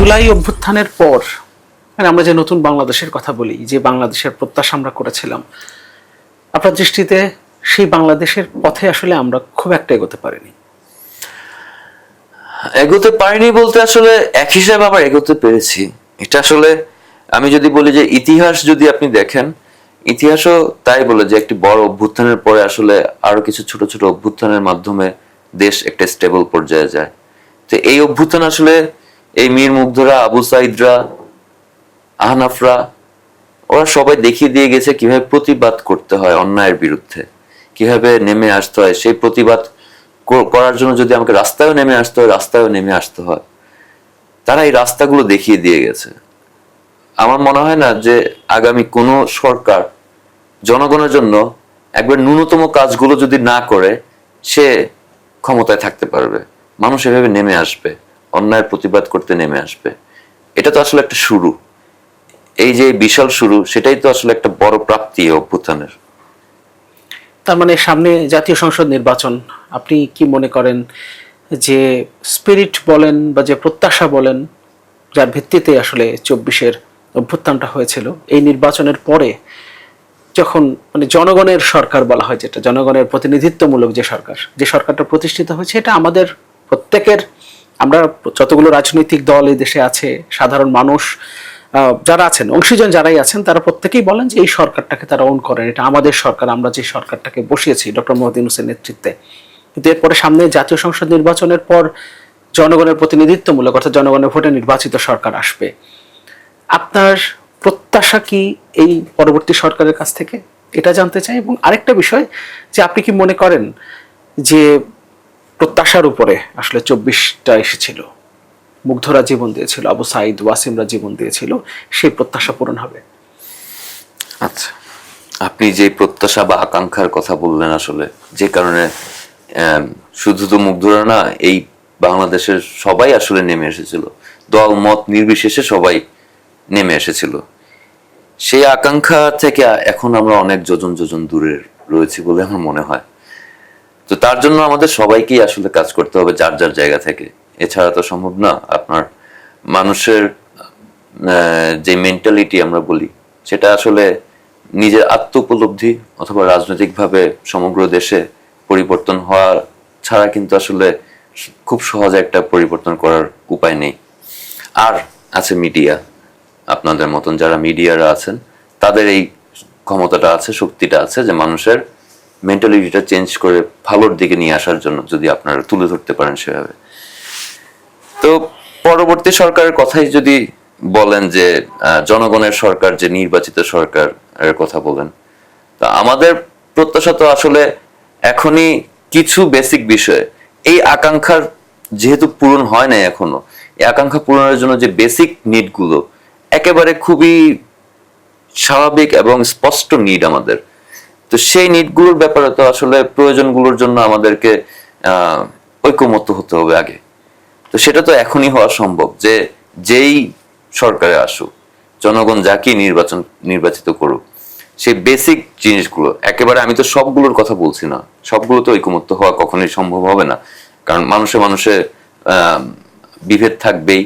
জুলাই অভ্যুত্থানের পর মানে আমরা যে নতুন বাংলাদেশের কথা বলি, যে বাংলাদেশের প্রত্যাশা আমরা করেছিলাম, আপনার দৃষ্টিতে সেই বাংলাদেশের পথে আসলে আমরা খুব একটা এগোতে পারিনি। এগোতে পারিনি বলতে আসলে এক হিসাবে আবার এগোতে পেরেছি। এটা আসলে আমি যদি বলি যে ইতিহাস যদি আপনি দেখেন, ইতিহাসও তাই বলে যে একটি বড় অভ্যুত্থানের পরে আসলে আরও কিছু ছোট ছোট অভ্যুত্থানের মাধ্যমে দেশ একটা স্টেবল পর্যায়ে যায়। তো এই অভ্যুত্থান আসলে এই মীর মুগ্ধরা, আবু সাইদরা, আহনাফরা, ওরা সবাই দেখিয়ে দিয়ে গেছে কীভাবে প্রতিবাদ করতে হয় অন্যায়ের বিরুদ্ধে, কীভাবে নেমে আসতে হয়। সেই প্রতিবাদ করার জন্য যদি আমাকে রাস্তায়ও নেমে আসতে হয়, রাস্তায়ও নেমে আসতে হয়। তারা এই রাস্তাগুলো দেখিয়ে দিয়ে গেছে। আমার মনে হয় না যে আগামী কোনো সরকার জনগণের জন্য একবার ন্যূনতম কাজগুলো যদি না করে, সে ক্ষমতায় থাকতে পারবে। মানুষ এভাবে নেমে আসবে। অন্যায়ের প্রতিবাদ করতে নেমে আসবে। এটা তো আসলে একটা শুরু। এই যে বিশাল শুরু, সেটাই তো আসলে একটা বড় প্রাপ্তি অভ্যুত্থানের। তার মানে সামনে জাতীয় সংসদ নির্বাচন, আপনি কি মনে করেন যে স্পিরিট বলেন বা যে প্রত্যাশা বলেন, যার ভিত্তিতে আসলে চব্বিশের অভ্যুত্থানটা হয়েছিল, এই নির্বাচনের পরে যখন মানে জনগণের সরকার বলা হয় যেটা, জনগণের প্রতিনিধিত্বমূলক যে সরকার, যে সরকারটা প্রতিষ্ঠিত হয়েছে, এটা আমাদের প্রত্যেকের আমরা যতগুলো রাজনৈতিক দল এই দেশে আছে, সাধারণ মানুষ যারা আছেন, অংশীজন যারাই আছেন, তারা প্রত্যেকেই বলেন যে এই সরকারটাকে তারা অন করেন। এটা আমাদের সরকার, আমরা যে সরকারটাকে বসিয়েছি, ডক্টর মোহাম্মদ ইউনুসের নেতৃত্বে। কিন্তু এরপরে সামনে জাতীয় সংসদ নির্বাচনের পর জনগণের প্রতিনিধিত্বমূলক, অর্থাৎ জনগণের ভোটে নির্বাচিত সরকার আসবে। আপনার প্রত্যাশা কি এই পরবর্তী সরকারের কাছ থেকে? এটা জানতে চাই। এবং আরেকটা বিষয় যে আপনি কি মনে করেন যে প্রত্যাশার উপরে আসলে চব্বিশটা এসেছিল। মুগ্ধরা জীবন দিয়েছিল, আবু সাইদ ওয়াসিমরা জীবন দিয়েছিল, সেই প্রত্যাশা পূরণ হবে। আচ্ছা আপনি যে প্রত্যাশা বা আকাঙ্ক্ষার কথা বললেন আসলে, যে কারণে শুধু তো মুগ্ধরা না, এই বাংলাদেশের সবাই আসলে নেমে এসেছিল। দল, মত নির্বিশেষে সবাই নেমে এসেছিল। সেই আকাঙ্ক্ষা থেকে এখন আমরা অনেক যোজন যোজন দূরে রয়েছি বলে আমার মনে হয়। তো তার জন্য আমাদের সবাইকেই আসলে কাজ করতে হবে যার যার জায়গা থেকে। এছাড়া তো সম্ভব না, আপনার মানুষের যে মেন্টালিটি আমরা বলি, সেটা আসলে নিজের আত্ম উপলব্ধি অথবা রাজনৈতিকভাবে সমগ্র দেশে পরিবর্তন হওয়া ছাড়া কিন্তু আসলে খুব সহজে একটা পরিবর্তন করার উপায় নেই। আর আছে মিডিয়া। আপনাদের মতন যারা মিডিয়ারা আছেন, তাদের এই ক্ষমতাটা আছে, শক্তিটা আছে যে মানুষের মেন্টালিটিটা চেঞ্জ করে ভালোর দিকে নিয়ে আসার জন্য যদি আপনারা তুলে ধরতে পারেন সেভাবে। তো পরবর্তী সরকারের কথাই যদি বলেন যে জনগণের সরকার, যে নির্বাচিত সরকার এর কথা বলেন, তা আমাদের প্রত্যাশা তো আসলে এখনই কিছু বেসিক বিষয়ে। এই আকাঙ্ক্ষার যেহেতু পূরণ হয় নাই এখনও, এই আকাঙ্ক্ষা পূরণের জন্য যে বেসিক নিডগুলো একেবারে খুবই স্বাভাবিক এবং স্পষ্ট নিড আমাদের। তো সেই নিডগুলোর ব্যাপারে তো আসলে প্রয়োজনগুলোর জন্য আমাদেরকে ঐকমত্য হতে হবে আগে। তো সেটা তো এখনই হওয়া সম্ভব যে যেই সরকারে আসুক, জনগণ যাকে নির্বাচন, নির্বাচিত করুক, সেই বেসিক জিনিসগুলো, একেবারে আমি তো সবগুলোর কথা বলছি না সবগুলো তো ঐকমত্য হওয়া কখনোই সম্ভব হবে না। কারণ মানুষে মানুষে বিভেদ থাকবেই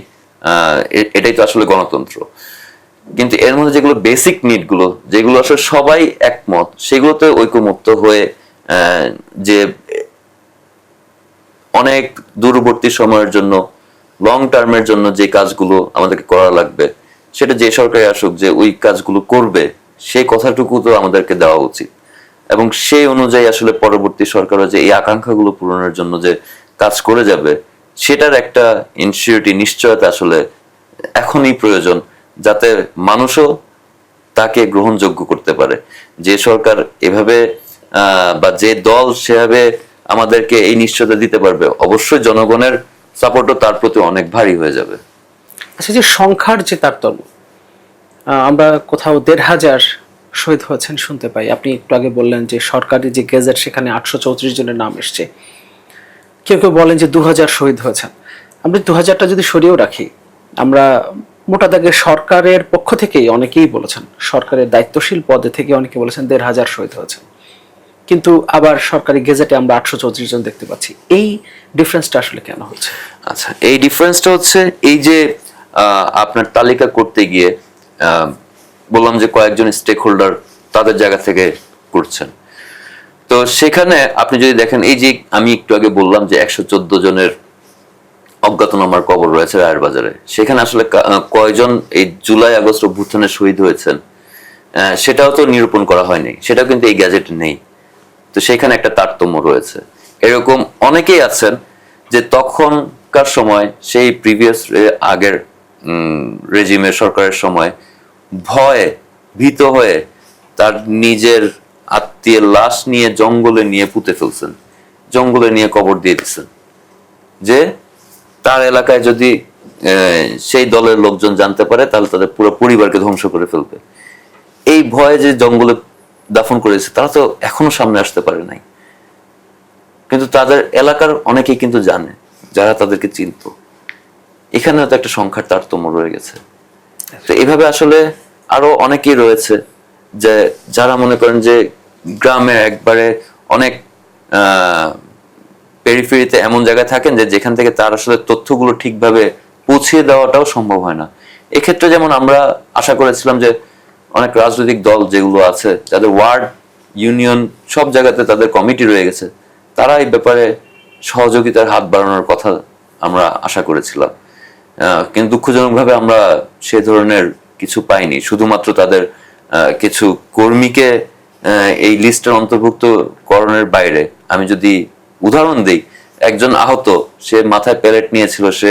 এটাই তো আসলে গণতন্ত্র। কিন্তু এর মধ্যে যেগুলো বেসিক নিডগুলো যেগুলো আসলে সবাই একমত, সেগুলোতে ঐকমত্য হয়ে যে অনেক দূরবর্তী সময়ের জন্য লং টার্মের জন্য যে কাজগুলো আমাদেরকে করা লাগবে, সেটা যে সরকারে আসুক যে ওই কাজগুলো করবে, সেই কথাটুকু তো আমাদেরকে দেওয়া উচিত। এবং সেই অনুযায়ী আসলে পরবর্তী সরকারও যে এই আকাঙ্ক্ষাগুলো পূরণের জন্য যে কাজ করে যাবে, সেটার একটা ইনসিউরিটি নিশ্চয়তা আসলে এখনই প্রয়োজন। যাতে মানুষও তাকে গ্রহণযোগ্য করতে পারে। যে সরকার এভাবে বা যে দল সেভাবে আমাদেরকে এই নিশ্চয়তা দিতে পারবে, অবশ্যই জনগণের সাপোর্টও তার প্রতি অনেক ভারী হয়ে যাবে। আচ্ছা যে সংখ্যার যে তারতম্য আমরা কোথাও দেড় হাজার শহীদ হয়েছেন শুনতে পাই। আপনি একটু আগে বললেন যে সরকারি যে গেজেট, সেখানে আটশো চৌত্রিশ জনের নাম এসছে। কেউ কেউ বলেন যে দু হাজার শহীদ হয়েছেন। আমরা দু হাজারটা যদি সরিয়েও রাখি, আমরা মোটা দাগে সরকারের পক্ষ থেকেই অনেকেই বলেছেন, সরকারের দায়িত্বশীল পদে থেকে অনেকে বলেছেন দেড় হাজার শহীদ হয়েছে। কিন্তু আবার সরকারি গেজেটে আমরা আটশো চৌত্রিশ জন দেখতে পাচ্ছি। এই ডিফারেন্সটা আসলে কেন হচ্ছে? আচ্ছা এই ডিফারেন্সটা হচ্ছে এই যে আপনার তালিকা করতে গিয়ে বললাম যে কয়েকজন স্টেক হোল্ডার তাদের জায়গা থেকে করছেন। তো সেখানে আপনি যদি দেখেন, এই যে আমি একটু আগে বললাম যে একশো চোদ্দ জনের অজ্ঞাতনামার কবর রয়েছে রায়ের বাজারে। সেখানে আসলে কয়জন এই জুলাই আগস্ট অভ্যুত্থানে শহীদ হয়েছেন সেটাও তো নিরূপণ করা হয়নি। সেটাও কিন্তু এই গ্যাজেটে নেই। তো সেখানে একটা তারতম্য রয়েছে। এরকম অনেকেই আছেন যে তখনকার সময়, সেই প্রিভিয়াস আগের রেজিমের সরকারের সময় ভয়ে, ভীত হয়ে তার নিজের আত্মীয়ের লাশ নিয়ে জঙ্গলে নিয়ে পুঁতে ফেলছেন। জঙ্গলে নিয়ে কবর দিয়ে দিচ্ছেন। যে তার এলাকায় যদি সেই দলের লোকজন জানতে পারে, তাহলে তাদের পুরো পরিবারকে ধ্বংস করে ফেলবে। এই ভয়ে যে জঙ্গলে দাফন করেছে, তারা তো এখনও সামনে আসতে পারে নাই। কিন্তু তাদের এলাকার অনেকেই কিন্তু জানে, যারা তাদেরকে চিনত। এখানে তো একটা সংখ্যার তারতম্য রয়ে গেছে। তো এইভাবে আসলে আরও অনেকেই রয়েছে যে, যারা মনে করেন যে, গ্রামে একবারে অনেক পেরিফেরিতে এমন জায়গায় থাকেন যে যেখান থেকে তার আসলে তথ্যগুলো ঠিকভাবে পৌঁছিয়ে দেওয়াটাও সম্ভব হয় না। এক্ষেত্রে যেমন আমরা আশা করেছিলাম যে অনেক রাজনৈতিক দল যেগুলো আছে, যাদের ওয়ার্ড, ইউনিয়ন সব জায়গাতে তাদের কমিটি রয়ে গেছে, তারা এই ব্যাপারে সহযোগিতার হাত বাড়ানোর কথা আমরা আশা করেছিলাম। কিন্তু দুঃখজনকভাবে আমরা সে ধরনের কিছু পাইনি। শুধুমাত্র তাদের কিছু কর্মীকে এই লিস্টের অন্তর্ভুক্ত করণের বাইরে। আমি যদি উদাহরণ দিই, একজন আহত, সে মাথায় প্যালেট নিয়েছিল, সে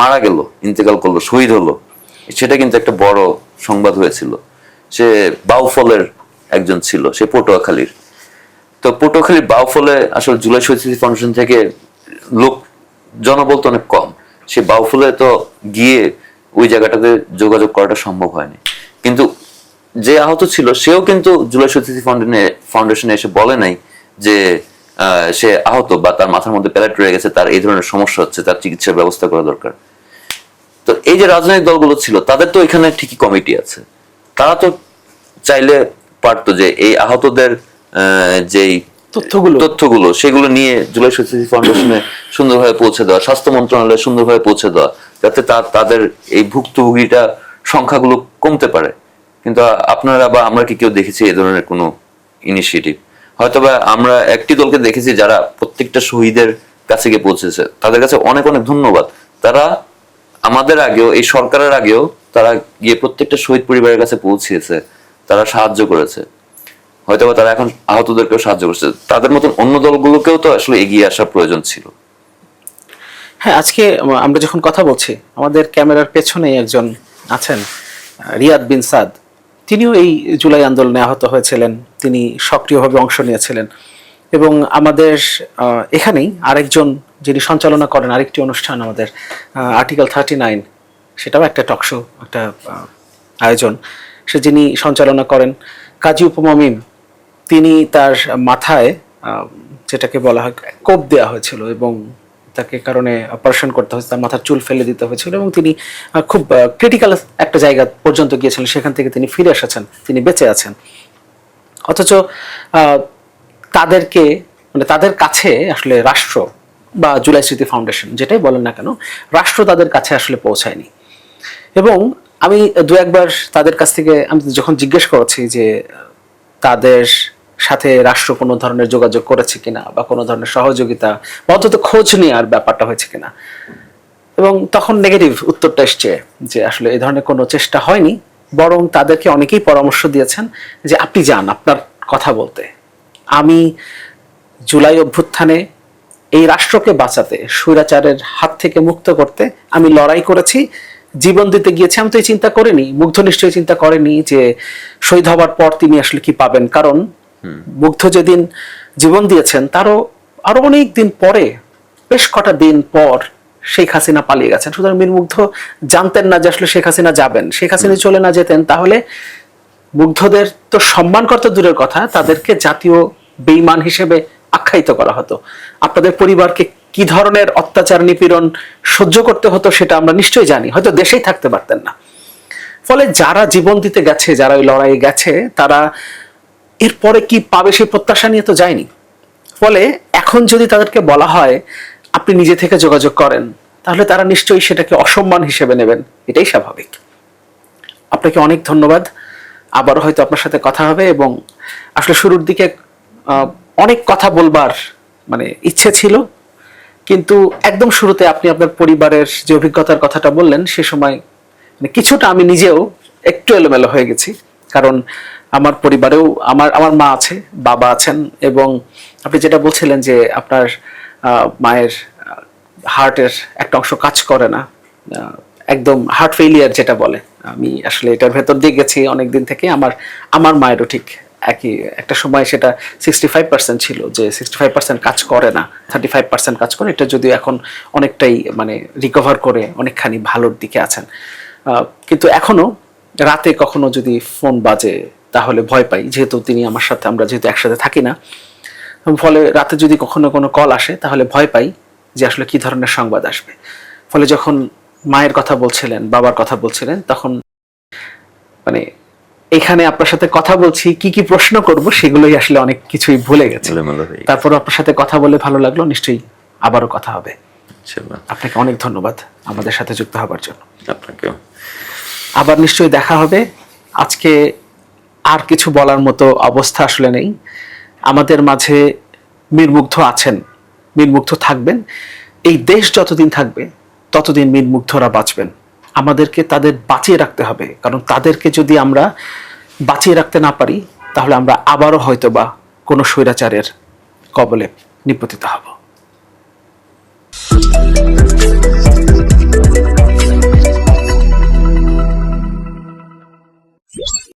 মারা গেল, ইন্তেকাল করল, শহীদ হলো। সেটা কিন্তু একটা বড় সংবাদ হয়েছিল। সে বাউফলের একজন ছিল, সে পটুয়াখালীর। তো পটুয়াখালীর বাউফলে আসলে জুলাই শহীদ ফাউন্ডেশন থেকে লোক, জনবল তো অনেক কম। সে বাউফলে তো গিয়ে ওই জায়গাটাতে যোগাযোগ করাটা সম্ভব হয়নি। কিন্তু যে আহত ছিল, সেও কিন্তু জুলাই শহীদ ফাউন্ডেশনে ফাউন্ডেশনে এসে বলে নাই যে সে আহত বা তার মাথার মধ্যে প্যালেট রয়ে গেছে তার এই ধরনের সমস্যা হচ্ছে তার চিকিৎসার ব্যবস্থা করা দরকার। তো এই যে রাজনৈতিক দলগুলো ছিল তাদের তো এখানে ঠিকই কমিটি আছে। তারা তো চাইলে পারতো যে এই আহতদের আহ, যেই তথ্যগুলো। তথ্যগুলো সেগুলো নিয়ে জুলাই স্মৃতি ফাউন্ডেশনে সুন্দরভাবে পৌঁছে দেওয়া স্বাস্থ্য মন্ত্রণালয়ে সুন্দরভাবে পৌঁছে দেওয়া যাতে তার তাদের এই ভুক্তভোগীটা সংখ্যাগুলো কমতে পারে। কিন্তু আপনারা বা আমরা কি কেউ দেখেছি এই ধরনের কোনো ইনিশিয়েটিভ হয়তোবা আমরা একটি দলকে দেখেছি যারা প্রত্যেকটা শহীদের কাছে গিয়ে পৌঁছেছে। তাদের কাছে অনেক অনেক ধন্যবাদ। তারা আমাদের আগেও, এই সরকারের আগেও তারা গিয়ে প্রত্যেকটা শহীদ পরিবারের কাছে পৌঁছিয়েছে তারা সাহায্য করেছে। হয়তোবা তারা এখন আহতদেরকেও সাহায্য করছে। তাদের মতন অন্য দলগুলোকেও তো আসলে এগিয়ে আসার প্রয়োজন ছিল। হ্যাঁ আজকে আমরা যখন কথা বলছি, আমাদের ক্যামেরার পেছনে একজন আছেন, রিয়াদ বিন সাদ। তিনিও এই জুলাই আন্দোলনে আহত হয়েছিলেন। তিনি সক্রিয়ভাবে অংশ নিয়েছিলেন। এবং আমাদের এখানেই আরেকজন যিনি সঞ্চালনা করেন, আরেকটি অনুষ্ঠান আমাদের আর্টিকেল থার্টি নাইন সেটাও একটা টকশো একটা আয়োজন। সে যিনি সঞ্চালনা করেন, কাজী উপমামিম তিনি তার মাথায় যেটাকে বলা হয় কোপ দেওয়া হয়েছিল এবং তাকে কারণে অপারেশন করতে হয়েছে, তার মাথার চুল ফেলে দিতে হয়েছিল এবং তিনি খুব ক্রিটিক্যাল একটা জায়গা পর্যন্ত গিয়েছিলেন, সেখান থেকে তিনি ফিরে এসেছেন, তিনি বেঁচে আছেন। অথচ তাদেরকে মানে তাদের কাছে আসলে রাষ্ট্র বা জুলাই স্মৃতি ফাউন্ডেশন, যেটাই বলেন না কেন, রাষ্ট্র তাদের কাছে আসলে পৌঁছায়নি। এবং আমি দু একবার তাদের কাছ থেকে, আমি যখন জিজ্ঞেস করেছি যে, তাদের সাথে রাষ্ট্র কোনো ধরনের যোগাযোগ করেছে কিনা বা কোনো ধরনের সহযোগিতা বা অন্তত খোঁজ নেওয়ার ব্যাপারটা হয়েছে কিনা, এবং তখন নেগেটিভ উত্তরটা এসছে যে, আসলে এই ধরনের কোনো চেষ্টা হয়নি। বরং তাদেরকে অনেকেই পরামর্শ দিয়েছেন যে আপনি যান আপনার কথা বলতে। আমি জুলাই অভ্যুত্থানে এই রাষ্ট্রকে বাঁচাতে স্বৈরাচারের হাত থেকে মুক্ত করতে আমি লড়াই করেছি। জীবন দিতে গিয়েছি আমি তো এই চিন্তা করিনি মুগ্ধ নিশ্চয়ই চিন্তা করেনি যে শহীদ হবার পর তিনি আসলে কি পাবেন। কারণ মুগ্ধ যেদিন জীবন দিয়েছেন তারও আরও অনেক দিন পরে বেশ কটা দিন পর শেখ হাসিনা পালিয়ে গেছেন। সুতরাং মীর মুগ্ধ জানতেন না যে আসলে শেখ হাসিনা যাবেন। শেখ হাসিনা চলে না যেতেন তাহলে মুগ্ধদের তো সম্মান করতে দূরের কথা তাদেরকে জাতীয় বেইমান হিসেবে আখ্যায়িত করা হতো। আপনাদের পরিবারকে কি ধরনের অত্যাচার নিপীড়ন সহ্য করতে হতো সেটা আমরা নিশ্চয়ই জানি হয়তো দেশেই থাকতে পারতেন না। ফলে যারা জীবন দিতে গেছে যারা ওই লড়াইয়ে গেছে তারা এরপরে কি পাবে সেই প্রত্যাশা নিয়ে তো যায়নি। ফলে এখন যদি তাদেরকে বলা হয় আপনি নিজে থেকে যোগাযোগ করেন, তাহলে তারা নিশ্চয়ই সেটাকে অসম্মান হিসেবে নেবেন। এটাই স্বাভাবিক। আপনাকে অনেক ধন্যবাদ। আবারও হয়তো আপনার সাথে কথা হবে এবং আসলে শুরুর দিকে অনেক কথা বলবার মানে ইচ্ছে ছিল, কিন্তু একদম শুরুতে আপনি আপনার পরিবারের যে অভিজ্ঞতার কথাটা বললেন, সে সময় মানে কিছুটা আমি নিজেও একটু এলোমেলো হয়ে গেছি। কারণ আমার পরিবারেও আমার আমার মা আছে, বাবা আছেন এবং আপনি যেটা বলছিলেন যে আপনার মায়ের হার্টের একটা অংশ কাজ করে না। একদম হার্ট ফেলিয়ার যেটা বলে। আমি আসলে এটার ভেতর দিয়ে গেছি অনেক দিন থেকে। আমার আমার মায়েরও ঠিক একই। একটা সময় সেটা সিক্সটি ফাইভ পার্সেন্ট ছিল যে সিক্সটি ফাইভ পার্সেন্ট কাজ করে না। থার্টি ফাইভ পার্সেন্ট কাজ করে। এটা যদিও এখন অনেকটাই মানে রিকভার করে, অনেকখানি ভালোর দিকে আছেন। কিন্তু এখনও রাতে কখনো যদি ফোন বাজে, তাহলে ভয় পাই। যেহেতু তিনি আমার সাথে, আমরা যেহেতু একসাথে থাকি না ফলে রাতে যদি কখনো কোনো কল আসে তাহলে ভয় পাই যে আসলে কি ধরনের সংবাদ আসবে। ফলে যখন মায়ের কথা বলছিলেন বাবার কথা বলছিলেন তখন মানে এখানে আপনার সাথে কথা বলছি কি কি প্রশ্ন করব সেগুলোই আসলে অনেক কিছুই ভুলে গেছে। তারপর আপনার সাথে কথা বলে ভালো লাগল নিশ্চয়ই আবারও কথা হবে। আপনাকে অনেক ধন্যবাদ আমাদের সাথে যুক্ত হবার জন্য। আপনাকেও। আবার নিশ্চয়ই দেখা হবে। আজকে আর কিছু বলার মতো অবস্থা আসলে নেই। আমাদের মাঝে মীরমুগ্ধ আছেন, মীরমুগ্ধ থাকবেন। এই দেশ যতদিন থাকবে, ততদিন মীরমুগ্ধরা বাঁচবেন। আমাদেরকে তাদের বাঁচিয়ে রাখতে হবে, কারণ তাদেরকে যদি আমরা বাঁচিয়ে রাখতে না পারি, তাহলে আমরা আবারও হয়তো বা কোনো স্বৈরাচারের কবলে নিপতিত হব।